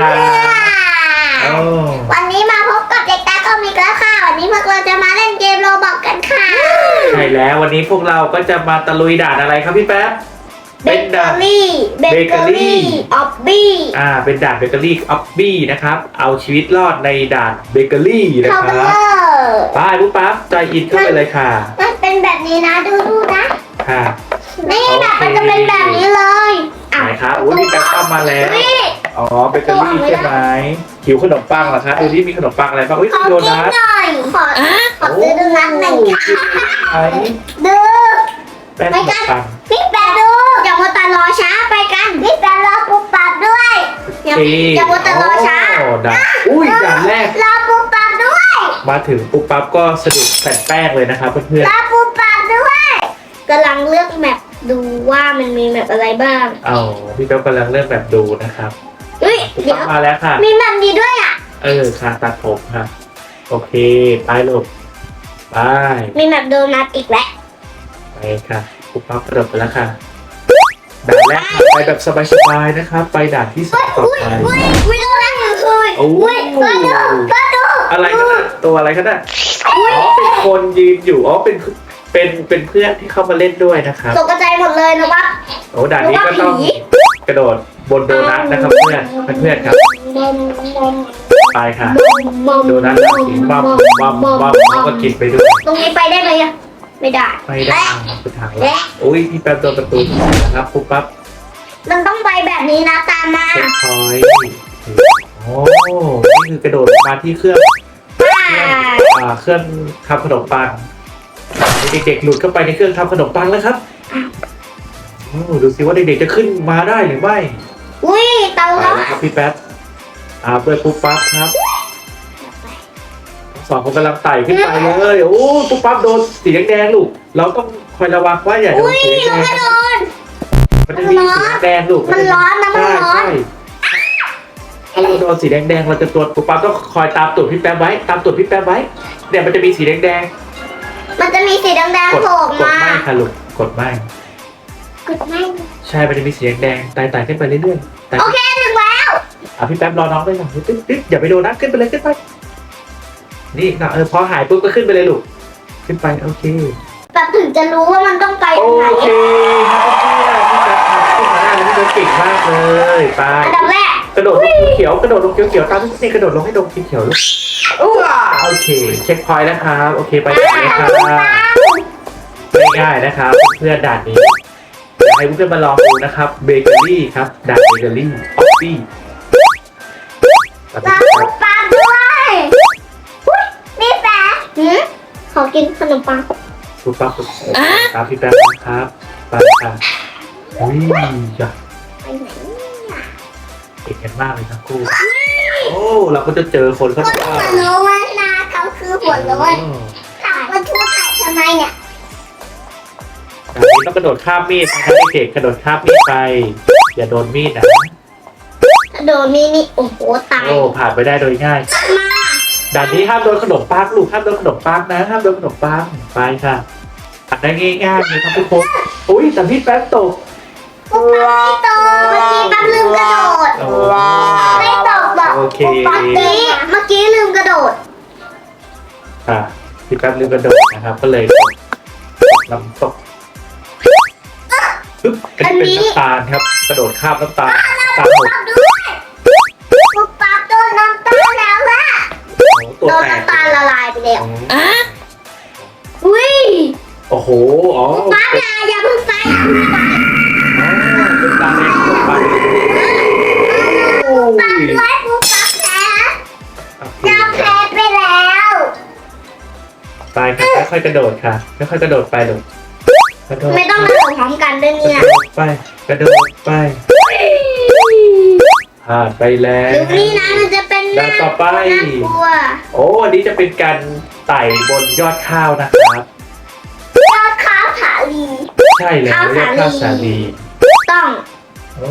ค่ะโอ้วันนี้มาพบกับเด็กตาคอมิกแล้วค่ะ วันนี้พวกเราจะมาเล่นเกมโรบอกกันค่ะใช่แล้ววันนี้พวกเราก็จะมาตะลุยด่านอะไรครับพี่แป๊บเบเป็นเกอด่านรี่เบเกอ Bakery รี่ออบบี้อ่าเป็นด่านเบเกอรี่ออฟบี้นะครับ เอาชีวิตรอดในด่านเบเกอรี่นะเข้าคไปรับเลยไป้ายปุ๊บปั๊บใจอินเข้าไปเลยค่ะ มันเป็นแบบนี้นะดูดูนะค่ะนี่แบบมันจะเป็นแบบนี้เลยอะไหนคะอุ้ยพี่แป๊บเข้ามาแล้วนี่ อ๋อเบเกอรี่ใช่ไหมหิวขนมปังเหรอคะดูที่มีขนมปังอะไรบ้างอุ้ยขอมีโดกินนัทหน่อยขอขอซื้อโดนัทหนึ่งโอ้กินไหนดูแป้งขนมปังพี่แปดดูอย่ามัวแต่รอช้าไปกันพี่แปดรอปูปับด้วยอย่าโอเคอย่ามัวแต่รอช้าโอ้ด่านอุ้ยด่านแรกรอปูปับด้วย มาถึงปุ๊บปั๊บก็สะดุดแผ่นแป้งเลยนะครับเพื่อนรอปูปับด้วยกำลังเลือกแมปดูว่ามันมีแมปอะไรบ้างๆเอาพี่แป๊บกำลังเริ่มแบบดูนะครับ เฮ้ยปุ๊บเดี๋ยปั๊วบมาแล้วค่ะ มีแมปนี้ด้วยอะ เออค่ะตัดผมค่ะ โอเค ไปลูกไปมีแมปโดนัทอีกแล้ว ไปค่ะปุ๊บปั๊บกระโดดไปแล้วค่ะด่านแรกค่ะไปแบบสบายๆนะครับ ไปด่านที่สองต่ออุ้ยไปอุ้ยอุ้ยโดนัทอยู่เลยโอ้อุ้ยมาดูมาดูอะไรก็ได้ตัวอะไรก็ได้อ๋อเป็นคนยืนอยู่อ๋อเป็นเป็นเป็นเพื่อนที่เข้ามาเล่นด้วยนะครับตกใจหมดเลยนะวะโอ้ด่านนี้ก็ต้องผีกระโดด บนโดนัทนะครับเพื่อนเพื่อนๆครับมอมมอมไปค่ะมอมโดนัทแล้วกินบัมบัมบัมแล้วก็กินไปด้วยตรงนี้ไปได้ไหมอะไม่ได้ไม่ได้ไปทางแล้วอุ้ยพี่แป๊บโดนประตูนะครับปุ๊บปั๊บมันต้องไปแบบนี้นะตามมาเช็คพอยต์โอ้นี่คือกระโดดมาที่เครื่องอ่าอ่าเครื่องทำขนมปังเด็กๆหลุดเข้าไปในเครื่องทำขนมปังแล้วครับโอ้ดูสิว่าเด็กๆจะขึ้นมาได้หรือไม่ อุ้ยเตาไปแล้วแล้วครับพี่แป๊บอ่าเปิดปุ๊บปั๊บครับทั้งสองคนกำลังไต่ขึ้นไปเลยโอ้ปุ๊บปั๊บโดนสีแดงๆลูก เราต้องคอยระวังว่าอย่าโดนอุ้ยสีแดลงงมาโดนมันจะมีสีแดงๆลูกมันร้อนนะมันใช่ร้อน ใช่ถ้าเราโดนสีแดงๆเราจะตรวจปุ๊บปั๊บต้องคอยตามตูดพี่แป๊บไว้ ตามตูดพี่แป๊บไว้เนี่ยมันจะมีสีแดงมันจะมีสีแดงๆกดๆโผล่กดมา ไม่ค่ะลูกกดไม่ กดไม่ใช่ มันจะมีสีแดงๆไต่ๆขึ้นไปเรื่อยๆไต่โอเคถึงแล้วอะพี่แป๊บรอน้องด้วยหน่อยตึ๊ดตึ๊ดอย่าไปโดนนะขึ้นไปเลยขึ้นไป นี่นะเออพอหายปุ๊บก็ขึ้นไปเลยลูก ขึ้นไปโอเคแบบถึงจะรู้ว่ามันต้องไปโอทางไหนเคครับพี่แป๊บขึ้นมาได้แล้วพี่แป๊บเก่งมากเลยไป อันดับแรกกระโดดลงเขียวๆกระโดดลงเขียวๆตามนี่กระโดดลงให้ลงเขียวๆลูกว้าโอเค เช็คพอยต์นะครับ โอเคไปต่อเลยครับง่ายๆนะครับ เพื่อนด่านนี้ อยากให้เพื่อนๆมาลองดูนะครับเบเกอรี่ครับด่านเบเกอรี่ออฟฟี่เราปูปลาด้วยอุ๊ยนี่แป๊ะหืมขอกินขนมปังปุ๊บปั๊บปุ๊บครับพี่แป๊บนะครับไปค่ะอุ้ยจ้ะไปไหนเก่งกันมากเลยทั้งคู่โอ้เราก็จะเจอคนเขาบอกว่า หัวโล้นนะเขาคือหัวโล้นถาม ต้องกระโดดข้ามมีดนะครับเด็กๆกระโดดข้ามมีดไป อย่าโดนมีดนะโดนมีนี่โอ้โหตายโอ้ผ่านไปได้โดยง่ายมาด่านนี้ห้ามโดนขนมปังลูกห้ามโดนขนมปังนะห้ามโดนขนมปังไปค่ะผ่านได้ง่ายๆเลยครับทุกคนอุ้ยแต่พี่แป๊บตกปุ๊บปั๊บไม่ตกเมื่อกี้ปั๊บลืมกระโดดโอ้ไม่ตกหรอกโอเคเมื่อกี้เมื่อกี้ลืมกระโดดค่ะพี่แป๊บลืมกระโดดนะครับก็เลยลำตก ปึ๊บอันนี้เป็นน้ำตาลครับ กระโดดข้ามน้ำตาลตาลหมดปั๊บด้วยปุ๊บปั๊บโดนน้ำตาลแล้วอะโอ้โหตัวโดนแตกน้ำตาลละลายไปแล้วอ๋ออุ้ยโอ้โห อ๋อปั๊บอย่าอย่าเพิ่งไปอย่าเพิ่งไปเป็นตาแดงขนมปังโอ้ปั๊บยด้วยปุ๊บปั๊บแพ้โอเคจะแพ้ไปแล้วไปค่ะค่อยๆกระโดดค่ะค่อยๆกระโดดไปลูก กระโดดไม่ต้องกระโดดพร้อมกันด้วยกเนี่ยระโดดไปกระโดดไปผ่านไปแล้วหรือนี่นะมันจะเป็นหน้าด้านต่อไป น่ากลัวโอ้อันนี้จะเป็นการไต่บนยอดข้าวนะครับ ยอดข้าวผาลี ใช่แล้วข้าวยอดข้าวสาสาลีลีต้องโอ้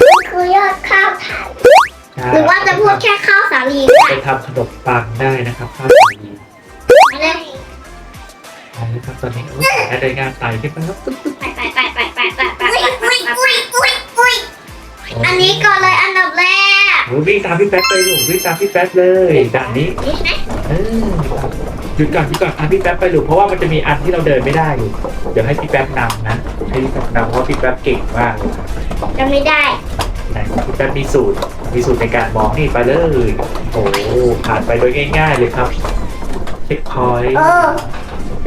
มันคือยอดข้าวผาลีใช่หรือว่าจะพูดแค่ข้าวสาลีก็ได้ไปทำขนมปังได้นะครับข้าวสาลี ครับตอนนี้ให้ได้งานไต่ขึ้นไปครับไปไปไปไปไปไปไปอุ้ยอุ้ยอุ้ยอุ้ยอุ้ยอันนี้ก่อนเลยอันดับแรกหนูวิ่งตามพี่แป๊ดไปยลูกวิ่งตามพี่แป๊ดเลยด่านนี้นี่นะเออหยุดก่อนหยุดก่อนตามพี่แป๊ดไปลูกเพราะว่ามันจะมีอันที่เราเดินไม่ได้ลูกเดี๋ยวให้พี่แป๊ดนำนะให้พี่แป๊ดนำเพราะพี่แป๊ดเก่งมากจะไม่ได้ไหนพี่แป๊ดมีสูตรมีสูตรในการมองนี่ไปเลยโอ้ผ่านไปโดยง่าย ๆ เลยครับเช็คพอยต์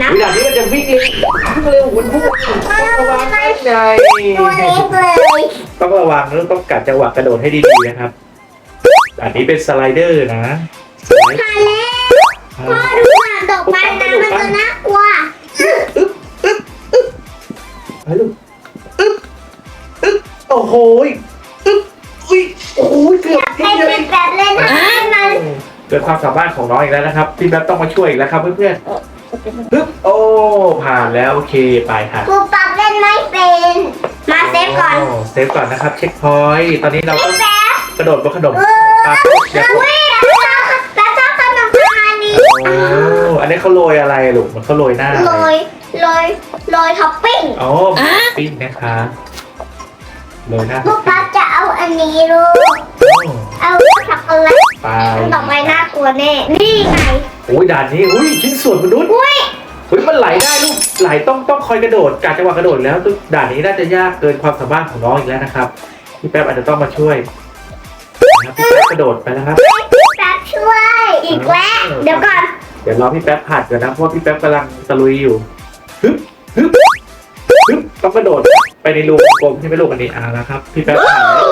น้ำวินาทีมันจะวิ่งเร็ววิ่งเร็วหุ่นพุ่งต้องระวังให้ใจตัวเล็กเลยต้องระวังแล้วต้องกัดจังหวะกระโดดให้ดีๆนะครับ อันนี้เป็นสไลเดอร์นะสไลด์ผ่านแล้วพ่อดูหนังดอกไม้น้ำมันจะน่ากลัวไปลูกอึ๊บอึ๊บโอ้โหยอึ๊บอุ้ยโอ้โหเกือบให้เกือบเป็นแบบเล่นนะให้มันเกิดความสามารถของน้องอีกแล้วนะครับพี่แบ๊บต้องมาช่วยอีกแล้วครับเพื่อนๆ ปึ๊บโอ้ผ่านแล้วโอเคไปค่ะครูปับเล่นไม่เป็น มาเซฟก่อน โเซฟก่อนนะครับ เช็คพอยต์ตอนนี้เราต้องแป๊บกระโดดบนขนมเออปังอย่าอุ้ยแล้วชอบขนมทานนี้โอ้อันนี้เขาโรยอะไรลูกมันเขาโรยหน้าโรยโรยโรยท็อปปิ้งโอ้ปิ้งนะคะโรยหน้าครูปับจะเอาอันนี้ลูกโอ้เอาช็อกโกแลตไปดอกไม้น่ากลัวแน่ นี่ไงโอ้ย ด่านนี้อุ้ยชิ้นส่วนมนุษย์อุ้ยอุ้ยมันไหลได้ลูกไหลต้องต้องคอยกระโดดการจังหวะกระโดดแล้วด่านนี้น่าจะยากเกินความสามารถของน้องอีกแล้วนะครับพี่แป๊บอาจจะต้องมาช่วยนะครับพี่แป๊บกระโดดไปแล้วครับแป๊บช่วยอีกแล้วเดี๋ยวก่อนเดี๋ยวรอพี่แป๊บผ่านก่อนนะเพราะว่าพี่แป๊บกำลังตะลุยอยู่ฮึบฮึบฮึบต้องกระโดดไปในรูกลมใช่ไหมลูกอันนี้อ่าแล้วครับพี่แป๊บผ่านแล้ว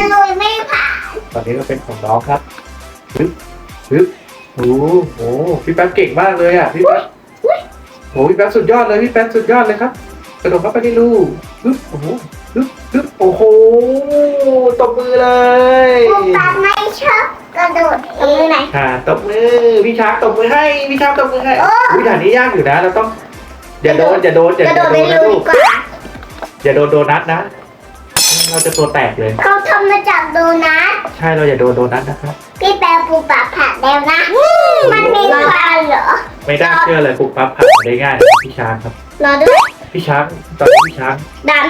จะลุยไม่ผ่านตอนนี้ก็เป็นของน้องครับฮึบฮึบ โอ้โหพี่แป๊บเก่งมากเลยอะพี่แป๊บโอ้พี่แป๊บสุดยอดเลยพี่แป๊บสุดยอดเลยครับกระโดดเข้าไปในรูฮึบโอ้โหฮึบฮึบโอ้โหตบมือเลยครูปับไม่ชอบกระโดดเองไหนค่ะตบมือพี่ช้างตบมือให้พี่ช้างตบมือให้โอ้วิด่านนี้ยากอยู่นะเราต้องอย่าโดนอย่าโดนอย่ากระโดโดดนในนะรูลูดีกกว่าอย่าโดนโดนัทนะ เราจะตัวแตกเลย เขาทำมาจากโดนัท ใช่เราอย่าโดนโดนัทนะครับ พี่แปลปูปับผ่านแล้วนะ มันมีควันเหรอ ไม่ได้เชื่อเลยปุ๊บปั๊บผ่านได้ง่ายพี่ช้างครับ รอด้วยพี่ช้างตอนนี้พี่ช้างด่าน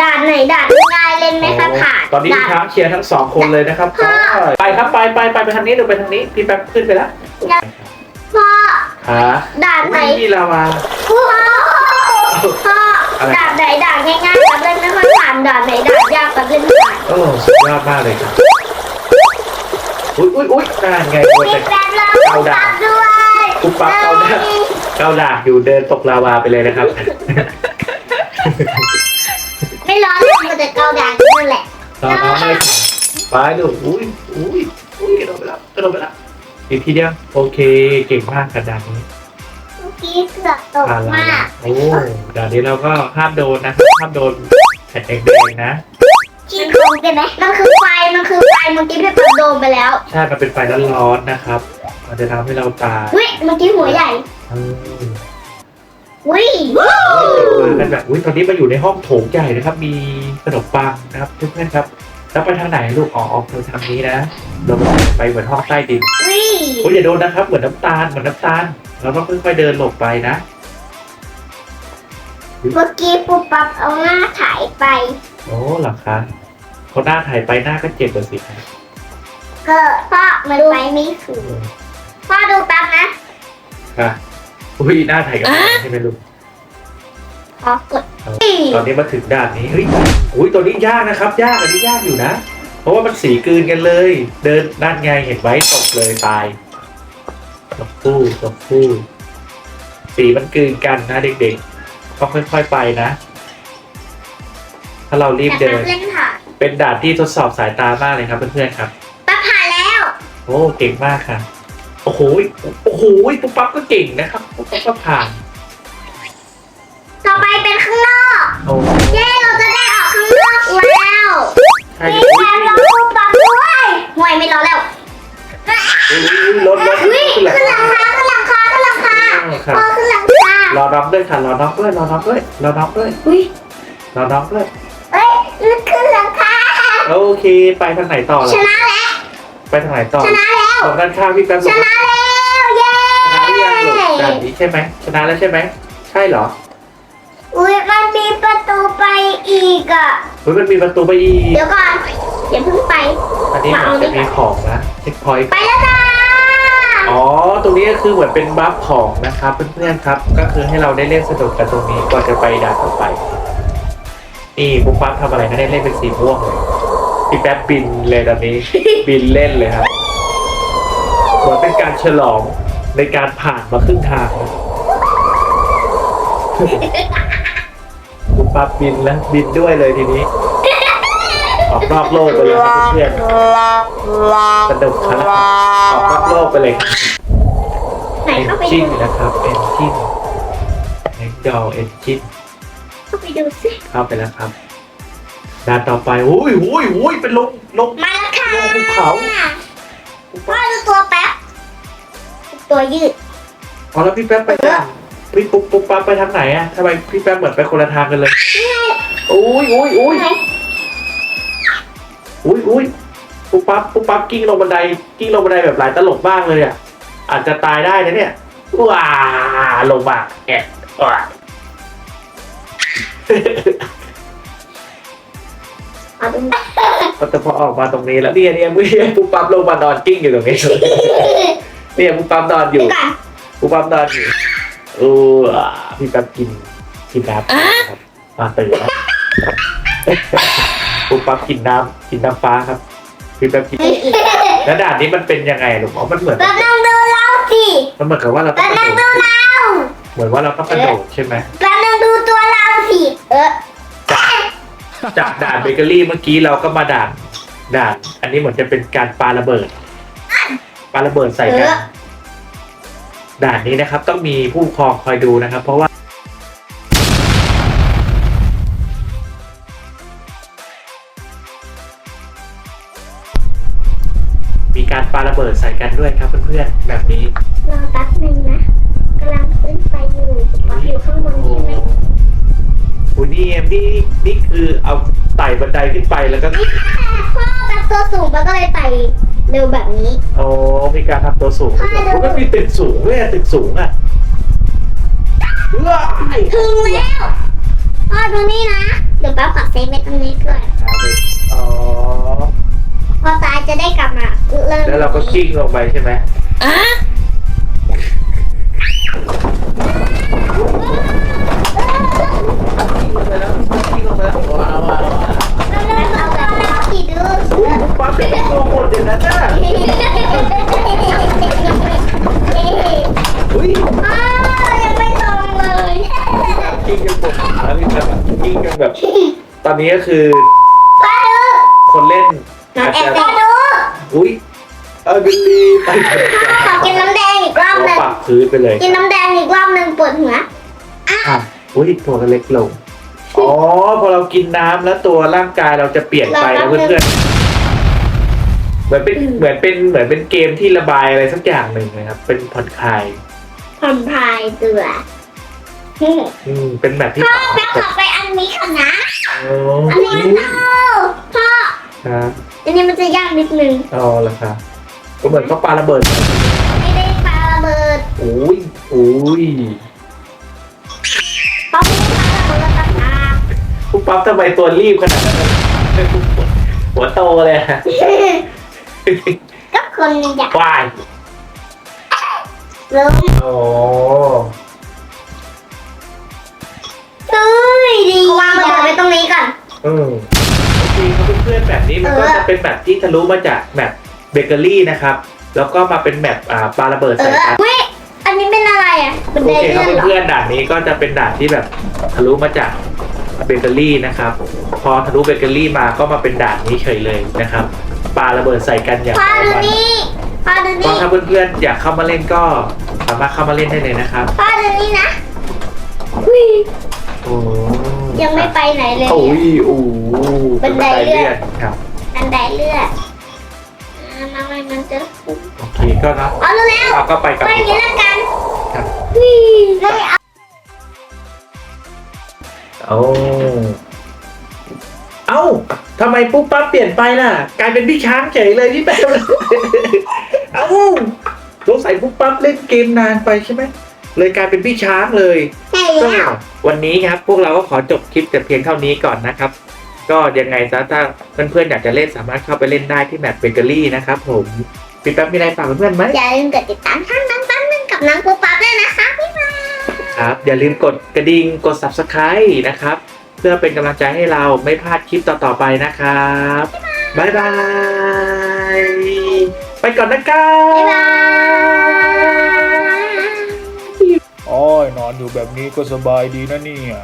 ด่านไหนด่านง่ายเล่นไหมคะผ่านตอนนี้พี่ช้างเชียร์ทั้งสองคนเลยนะครับพ่อไปครับไปไปไปไปทางนี้เดี๋ยวไปทางนี้พี่แป๊บขึ้นไปแล้วพ่อขาด่านไหนอุ้ยนี่ลาวาพ่อพ่ ออะไรด่านไหนด่านง่ายๆกับเล่นไม่ค่อยผ่านด่านไหนด่านยากกับเล่นไม่ผ่านโอ้สุดยอดมากเลยครับ อุ้ยอุ้ยอุ้ยนั่นไงโดนพี่แต่แปลเราปูปับด้วยปุ๊บปั๊บเอาได้เก้าดากอยู่เดินตกลาวาไปเลยนะครับ ไม่ร้อนเลยมันจะเกาด่านนั่นแหละตอนน้องไม่ค่ะไปดูอุ้ยอุ้ยอุ้ยกระโดดไปแล้วกระโดดไปแล้วอีกทีเดียว โอเค เก่งมากค่ะด่านนี้เมื่อ กี้เกือบตกผ่านแล้วมาก โอ้ด่านนี้เราก็ห้ามโดนนะห้ามโดนแผ่นแดงๆนะคิดโกงได้ไหมมันคือไฟ มันคือไฟเมื่อกี้พี่ปับโดนไปแล้วใช่มันเป็นไฟร้อนๆนะครับ มันจะทำให้เราตายอุ้ยเมื่อกี้หัวใหญ่อืม อุ้ยมากันแบบอุ้ยตอนนี้มาอยู่ในห้องโถงใหญ่นะครับ มีขนมปังนะครับเพื่อนๆครับ แล้วไปทางไหนลูกอ๋อออกทางนี้นะเราไปเหมือนห้องใต้ดินอุ้ยโอ้ยอย่าโดนนะครับ เหมือนน้ำตาลเหมือนน้ำตาล เราต้องค่อยๆเดินหลบไปนะ เมื่อกี้ปุ๊บปั๊บเอาหน้าถ่ายไป โอ้เหรอคะเขาหน้าถ่ายไปหน้าก็เจ็บเลยสิคะก็พ่อมันไปไม่ถูกพ่อดูแป๊บนะค่ะอุ้ยหน้าถ่ายกับหน้าใช่ไหมลูกขอกดตอนนี้มาถึงด่านนี้เฮ้ยอุ้ยตัวนี้ยากนะครับ ยากอันนี้ยากอยู่นะ เพราะว่ามันสีกลืนกันเลย เดินด้านไงเห็นไว้ตกเลยตาย ตกคู่ตกคู่ สีมันกลืนกันนะเด็กๆต้องค่อยๆไปนะ ถ้าเรารีบแต่เดิแป๊นบเล่นค่ะเป็นด่านที่ทดสอบสายตามากเลยครับเพื่อนๆครับแป๊บผ่านแล้ว โอ้เก่งมากค่ะ โอ้โหยโอ้โหยปุ๊บปั๊บก็เก่งนะครับปุ๊บปั๊บก็ผ่านต่อไปเป็นข้างนอก โอ้เย้เราจะได้ออกข้างนอกแล้ว ใช่มีเลยแฟนเราปุ๊บปั๊บด้วยห่วยไม่รอแล้วอุ้ยอุ้ย รถรถอุ้ยขึ้นหลังขึ้นหลังคาขึ้นหลังคาขึ้นหลังคาครับพ่อขึ้นหลังคารอน้องด้วยค่ะรอน้องด้วยรอน้องด้วยรอน้องด้วยอุ้ยรอน้องด้วยเอ้ยลึกขึ้นหลังคาโอเคไปทางไหนต่อชล่ะนะแล้วไปทางไหนต่อชนะแล้วลงด้านข้างพี่แป๊บลชงนะแล้วเย้ชนะหรือยังลูกด่านนี้ใช่ไหมชนะแล้วใช่ไหมใช่เหรออุ้ยมันมีประตูไปอีกอะเฮ้ยมันมีประตูไปอีกเดี๋ยวก่อนอย่าเพิ่งไปอันนี้เหมือนจะมีของนะเช็คพอยต์ไปแล้วจ้า อ๋อ ตรงนี้ก็คือเหมือนเป็นบัฟของนะครับเพื่อนๆครับ ก็คือให้เราได้เล่นสนุกกันตรงนี้ก่อนจะไปด่านต่อไป นี่ปุ๊บปั๊บทำอะไรก็ได้เล่นเป็นสีม่วงเลยพี่แป๊บบินเลยตอนนี้ บินเล่นเลยครับเหมือนเป็นการฉลองในการผ่านมาครึ่งทางปุ๊บปั๊บบินแล้วบินด้วยเลยทีนี้ ออกนอกโลกไปเลยครับเพื่อนๆสนุกครับออกนอกโลกไปเลยครับไหนเอนเข้าไปจิดูนนะครับเอนจินเอ็นดอเอนจินเข้าไปดูสิเข้าไปแล้วครับด่านต่อไปอุ้ยอุ้ยอุ้ยเป็นลงลงมาแล้วค่ะลงภูเขาพ่อดูตัวแป๊บตัวยืดอ๋อแล้วพี่แป๊บไปทางพี่ปุ๊บปุ๊บปั๊บไปทางไหนอะทำไมพี่แป๊บเหมือนไปคนละทางกันเลยอุ้ยอุ้ยอุ้ยไหน อุ้ยอุ้ยปุ๊บปั๊บปุ๊บปั๊บกิ้งลงบันไดกิ้งลงบันไดแบบหลายตลกมากเลยอะอาจจะตายได้นะเนี่ยว้าลงมาแอะว้าเอาดูแต่พอออกมาตรงนี้แล้วเนี่ยเนี่ยเมื่อกี้ปุ๊บปั๊บลงมานอนกิ้งอยู่ตรงนี้เนี่ยปุ๊บปั๊บนอนอยู่ก่อนปุ๊บปั๊บนอนอยู่เออพี่แป๊บกินกินน้ำครับมาตื่นแล้ว ปุ๊บปั๊บกินน้ำกินน้ำฟ้าครับพี่แป๊บกินอีกแล้วด่านนี้มันเป็นยังไงลูกอ๋อมันเหมือนแป๊บนึงดูเราสิมันเหมือนกับว่าเราต้แป๊องบกระนึงโดดูดเราเหมือนว่าเราต้องกระโดดใช่ไหมแป๊บนึงดูตัวเราสิเออจากด่านเบเกอรี่เมื่อกี้เราก็มาด่านด่าน อันนี้เหมือนจะเป็นการปาระเบิดปาระเบิดใส่กันด่านนี้นะครับ ต้องมีผู้ปกครองคอยดูนะครับ เพราะว่า ดใส่กันด้วยครับเพื่อนๆแบบนี้รอแป๊บนึงนะกำลังขึ้นไปอยู่ป๊อปอยู่ข้างบนใช่ไหมโอ้นี่นี่นี่คือเอาไต่บันไดขึ้นไปแล้วก็นี่ค่ะพ่อแบบตัวสูงมันก็เลยไต่เร็วแบบนี้ โอ้มีการทำตัวสูงใช่เดี๋ยวมันก็มีตึกสูงด้วยอะตึกสูงอะว้ายถึงแล้วพ่อดูนี่นะ เดี๋ยวแป๊บขอเซฟไว้ตรงนี้ก่อนอ๋อ พอตายจะได้กลับมาเริ่มแล้วเราก็กิ้งลงไปใช่ไหมอะกิ้งลงไปแล้วกิ้งลงไปแล้วว้าวว้าวเราเริ่มเอาแบบเราขี่ดูปั๊บเป็นตัวหมดเดี๋ยวนะจ้าอุ้ยอ้าวยังไม่ลงเลยกิ้งกันปวดขาแล้วพี่ครับกิ้งกันแบบ ตอนนี้ก็คือ แอบจะป้าดูอุ้ยเออบิลลี่ไปขอกินน้ำแดงอีกรอบหเอานึ่งปากพื้นไปเลยกินน้ำแดงอีกรอบหนึ่งปวดหัวอะอุ้ยตัวเล็กลงอ๋อพอเรากินน้ำแล้วตัวร่างกายเราจะเปลี่ยนไปแล้วเพื่อนๆเหมือนเป็นเหมือนเป็นเหมือนเป็นเกมที่ระบายอะไรสักอย่างหนึ่งนะครับ เป็นผ่อนคลายผ่อนคลายตัวอืมเป็นแบบที่พ่อแป๊บขอไปอันนี้ก่อนนะโอ้อันนี้มันเอาพ่อครับ อันนี้มันจะยากนิดนึงอ๋อเหรอครับก็เหมือนเขาปาระเบิดไม่ได้ปาระเบิดอุ้ยอุ้ยเพราะไม่ได้ปาระเบิดต่างหากปุ๊บปั๊บทำไมตัวรีบขนาดนั้นหัวโตเลยอะก็คนอยากว้ายล้มโอ้เฮ้ยดีวางระเบิดไว้ตรงนี้ก่อนอืม โอเคครับเพื่อนๆแบบนี้มันก็เออจะเป็นแบบที่ทะลุมาจากแบบเบเกอรี่นะครับ แล้วก็มาเป็นแบบอ่าปาระเบิดเอใส่อกันเฮ้ยอันนี้เป็นอะไรอะบันโอไดเคคเลื่รับอนเหรอเพื่อนๆด่านนี้ก็จะเป็นด่านที่แบบทะลุมาจากเบเกอรี่นะครับ พอทะลุเบเกอรี่มาก็มาเป็นด่านนี้เฉยเลยนะครับปาระเบิดใส่กันอย่างพ่อเมาดูมันนี่พ่อดูก็นี่ถ้าเพื่อนๆอยากเข้ามาเล่นก็สามารถเข้ามาเล่นได้เลยนะครับพ่อดูนี่นะอุ้ยโอ้ ยังไม่ไปไหนเลยโอ้ยโอ้บันไดเลื่อนครับบันไดเลื่อนอ่ามามันจะโอเคก็เนาะเอาดูแล้วเราก็ไปกับไปอย่างนี้ละกันครับวิ่งไม่เอาโอ้เอ้าทำไมปุ๊บปั๊บเปลี่ยนไปล่ะ กลายเป็นพี่ช้างเฉยเลยพี่แป๊บเอ้าสงสัยปุ๊บปั๊บเล่นเกมนานไปใช่ไหม เลยกลายเป็นพี่ช้างเลยใช่ก็แล้ววันนี้ครับ พวกเราก็ขอจบคลิปแต่เพียงเท่านี้ก่อนนะครับ ก็ก็ยังไงซะถ้าเพื่อนๆอยากจะเล่นสามารถเข้าไปเล่นได้ที่แมปเบเกอรี่นะครับผมพี่แป๊บมีอะไรฝากเพื่อนๆไหมอย่าลืมกดติดตามช่องน้องปั้นหนึ่งกับน้องปูปั๊บด้วยนะคะบ๊ายบายครับอย่าลืมกดกระดิ่งกด subscribe นะครับ เพื่อเป็นกำลังใจให้เราไม่พลาดคลิปต่อๆไปนะครับบ๊ายบาย ไปก่อนนะครับ๊ายบาบย อ้อยนอนอยู่แบบนี้ก็สบายดีนะเนี่ย